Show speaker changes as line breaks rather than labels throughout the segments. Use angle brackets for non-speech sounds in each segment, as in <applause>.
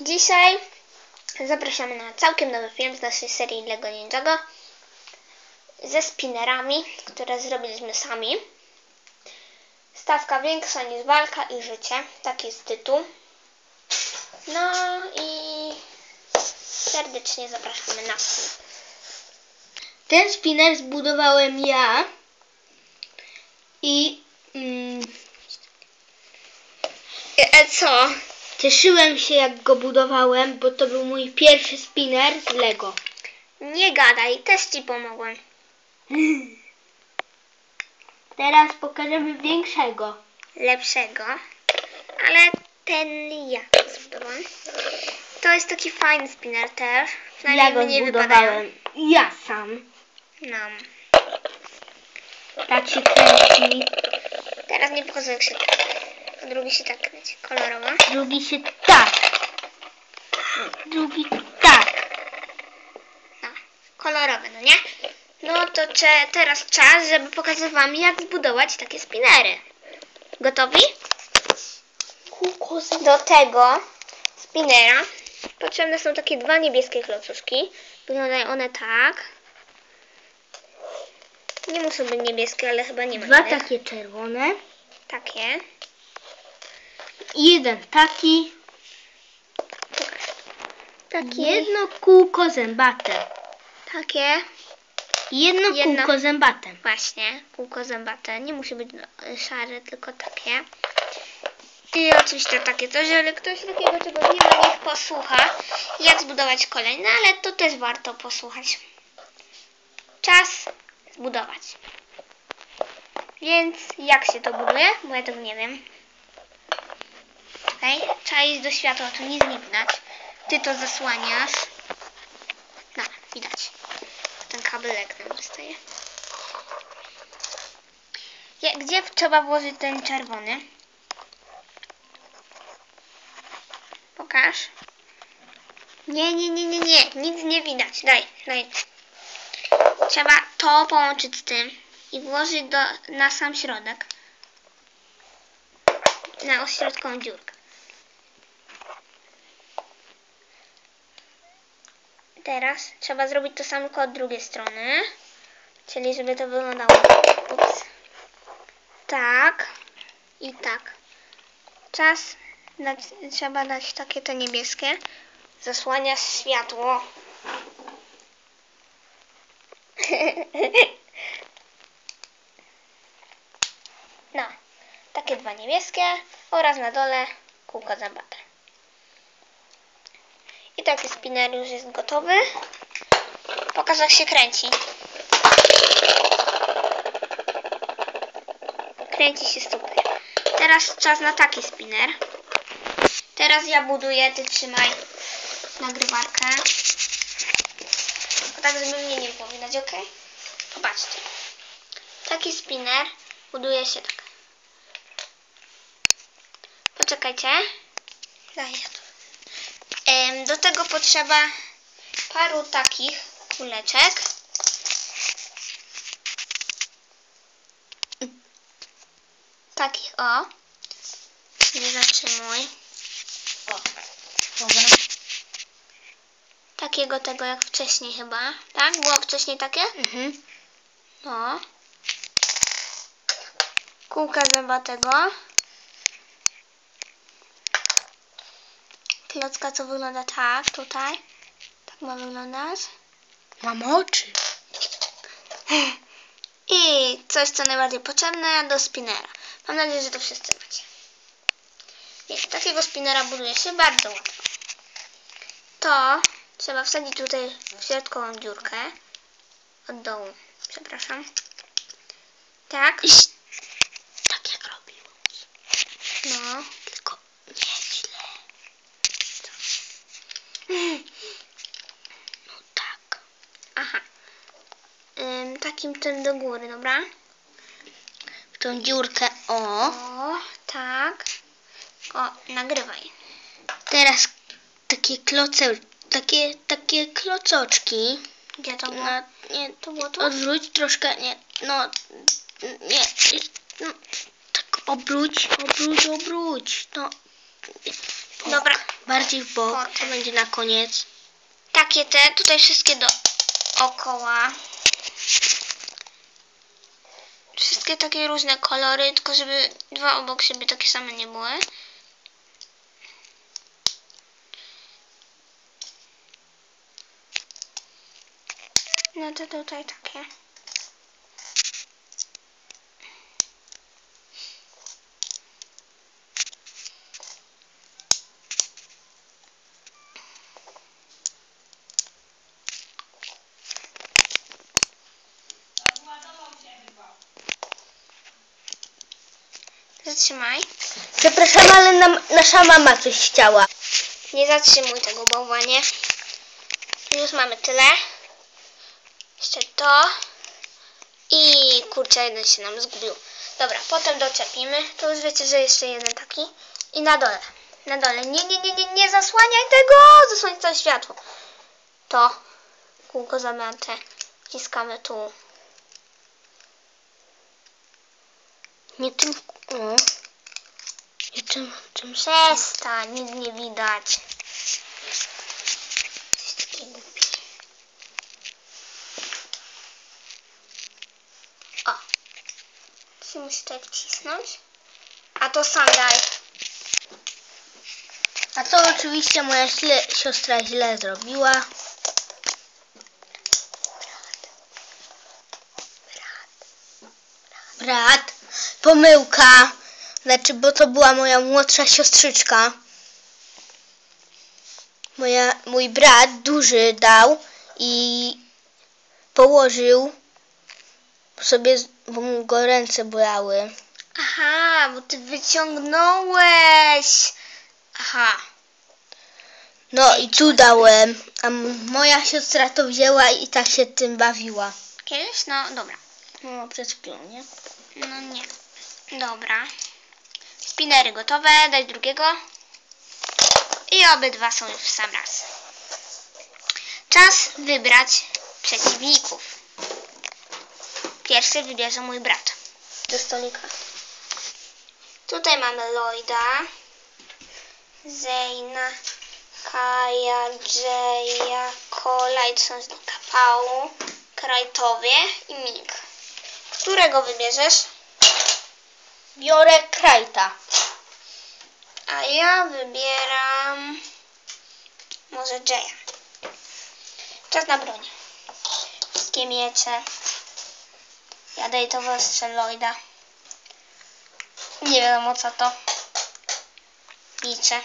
Dzisiaj zapraszamy na całkiem nowy film z naszej serii Lego Ninjago ze spinnerami, które zrobiliśmy sami. Stawka większa niż walka i życie. Taki jest tytuł. No i serdecznie zapraszamy na film.
Ten spinner zbudowałem ja i mm,
E, co?
Cieszyłem się jak go budowałem, bo to był mój pierwszy spinner z Lego.
Nie gadaj, też Ci pomogłem. <laughs>
Teraz pokażemy większego.
lepszego, ale ten ja zbudowałem. To jest taki fajny spinner też.
Ja go
nie wypadają
zbudowałem. Ja sam.
nam.
Tak się kręci.
Teraz nie pokazuję jak się a drugi się tak kręci, kolorowo.
Drugi się tak. Drugi tak.
No, kolorowe, no nie? No to teraz czas, żeby pokazać Wam jak zbudować takie spinnery. Gotowi? Do tego spinnera potrzebne są takie dwa niebieskie klocuszki. Wyglądają one tak. Nie muszą być niebieskie, ale chyba nie ma
Dwa
innych.
takie czerwone.
Takie.
Jeden taki.
Takie.
Jedno kółko zębate.
Takie.
Jedno,
Jedno.
kółko zębate.
Właśnie. Kółko zębate. Nie musi być szare, tylko takie. I oczywiście takie coś, jeżeli ktoś takiego czegoś nie ma, niech posłucha, jak zbudować kolejne, ale to też warto posłuchać. Czas zbudować. Więc jak się to buduje? Bo ja tego nie wiem. Trzeba iść do światła, tu nic nie widać. Ty to zasłaniasz. No, widać. Ten kabelek nam wystaje. Je- Gdzie trzeba włożyć ten czerwony? Pokaż. Nie, nie, nie, nie, nie. Nic nie widać. Daj, daj. Trzeba to połączyć z tym i włożyć do, na sam środek. Na ośrodkową dziurkę. Teraz trzeba zrobić to samo od drugiej strony. Czyli żeby to wyglądało ups, tak i tak. Czas dać, trzeba dać takie to niebieskie. Zasłania światło. <laughs> No, takie dwa niebieskie oraz na dole kółko zębate. I taki spinner już jest gotowy. Pokaż jak się kręci. Kręci się super. Teraz czas na taki spinner. Teraz ja buduję, ty trzymaj nagrywarkę. Tak, żeby mnie nie było ok? Popatrzcie. Taki spinner buduje się tak. Poczekajcie. Daj ja to. Em, Do tego potrzeba paru takich kuleczek. Takich o. Nie zatrzymuj.
O, dobra.
Takiego tego jak wcześniej chyba. Tak? Było wcześniej takie?
Mhm.
No. Kółka zębatego. Klocka co wygląda tak, tutaj. Tak ma wyglądać.
Mam oczy.
I coś, co najbardziej potrzebne do spinnera. Mam nadzieję, że to wszyscy macie. Więc takiego spinnera buduje się bardzo łatwo. To trzeba wsadzić tutaj w środkową dziurkę. Od dołu, przepraszam. Tak.
Tak jak robiłem.
No.
Tylko nieźle. No tak.
Aha. Ym, takim tym do góry, dobra?
W tą dziurkę. O.
O, tak. O, nagrywaj.
Teraz takie kloce, takie, takie klococzki.
Gdzie to było?
No, nie,
To było tu?
odwróć troszkę, nie, no, nie, no, tak obróć, obróć, obróć, no.
Dobra.
bardziej w bok.
Potem.
To będzie na koniec.
Takie te, tutaj wszystkie dookoła. Wszystkie takie różne kolory, tylko żeby dwa obok siebie takie same nie były. No to tutaj takie. Zatrzymaj.
Przepraszam, ale nam, nasza mama coś chciała.
Nie zatrzymuj tego bałwanie. Już mamy tyle. Jeszcze to. I kurczę, jeden się nam zgubił. Dobra, potem doczepimy. To już wiecie, że jeszcze jeden taki. I na dole. Na dole. Nie, nie, nie, nie, nie zasłaniaj tego! Zasłaniaj całe światło. To. Kółko zamęte. Wciskamy tu.
Nie tym... O. Nie tym... tym
Przestań, nic nie widać. O. Czy musi tutaj wcisnąć? A to sandal.
A to oczywiście moja źle, siostra źle zrobiła. Brat. Pomyłka. Znaczy, bo to była moja młodsza siostrzyczka. Moja, mój brat duży dał i położył sobie, bo mu go ręce bolały.
Aha, bo ty wyciągnąłeś. Aha.
No i tu dałem, a moja siostra to wzięła i tak się tym bawiła.
Kiedyś? No, dobra.
No, przed chwilą, nie?
No nie. Dobra. Spinery gotowe, dać drugiego. I obydwa są już w sam raz. Czas wybrać przeciwników. Pierwszy wybierze mój brat.
Do stolika.
Tutaj mamy Lloyda, Zeyna, Kaja, Jaya, Kola i Kapału, Krajtowie i Mig. Którego wybierzesz?
Biorę krajta.
A ja wybieram może Jaya. Czas na broń. Wszystkie miecze. Ja daję to Lloyda. Nie wiadomo co to. Bicze.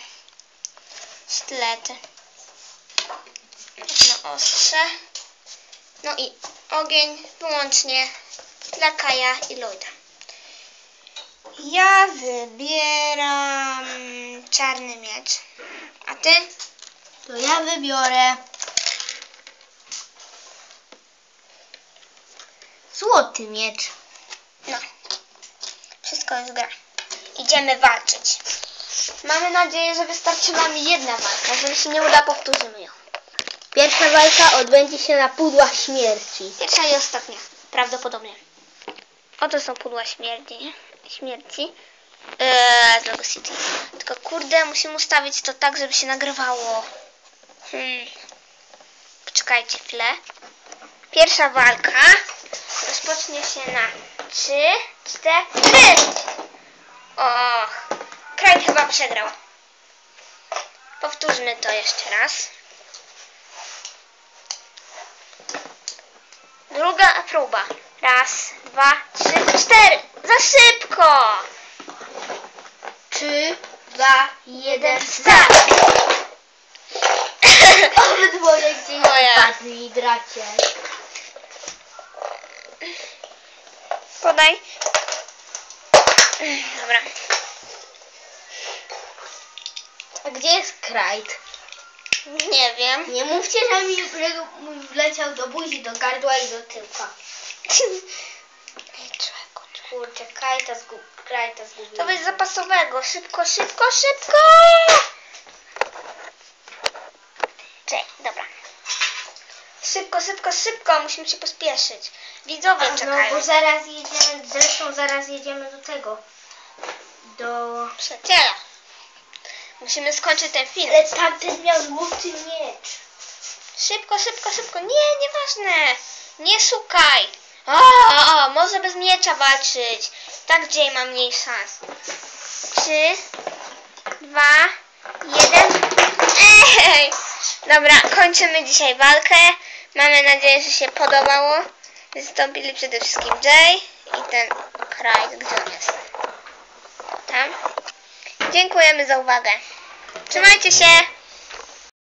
Sztylety. No ostrze. No i ogień wyłącznie dla Kaja i Lloyda. Ja wybieram czarny miecz. A ty?
To ja wybiorę złoty miecz.
No. Wszystko jest gra. Idziemy walczyć. Mamy nadzieję, że wystarczy nam jedna walka. Jeżeli się nie uda, powtórzymy ją.
Pierwsza walka odbędzie się na pudłach śmierci.
Pierwsza i ostatnia. Prawdopodobnie. Oto są pudła śmierci. Śmierci. Eee, z Logo City. Tylko kurde, musimy ustawić to tak, żeby się nagrywało. Hmm. Poczekajcie chwilę. Pierwsza walka rozpocznie się na 3, 4. Och, kraj chyba przegrał. Powtórzmy to jeszcze raz. Druga próba. Raz, dwa, trzy, cztery. Za szybko!
Trzy, dwa, jeden,
start! <coughs>
Obydwoje gdzieś
Moje.
padli, dracie.
Podaj. Dobra.
A gdzie jest krajt?
Nie wiem.
Nie mówcie, że mi wleciał do buzi, do gardła i do tyłka. Kurczę, krajta, zgu krajta zgubiłem.
To weź zapasowego. Szybko, szybko, szybko! Czekaj, dobra. Szybko, szybko, szybko. Musimy się pospieszyć. Widzowie
No
czekają.
bo zaraz jedziemy, zresztą zaraz jedziemy do tego. Do...
Przyjaciela. Musimy skończyć ten film.
Ale tamten miał złoty miecz.
Szybko, szybko, szybko. Nie, nieważne. Nie szukaj. O, o, o, może bez miecza walczyć. Tak Jay ma mniej szans. Trzy, dwa, jeden. Ej! Dobra, kończymy dzisiaj walkę. Mamy nadzieję, że się podobało. Wystąpili przede wszystkim Jay i ten kraj, gdzie on jest. Tam. Dziękujemy za uwagę. Trzymajcie się.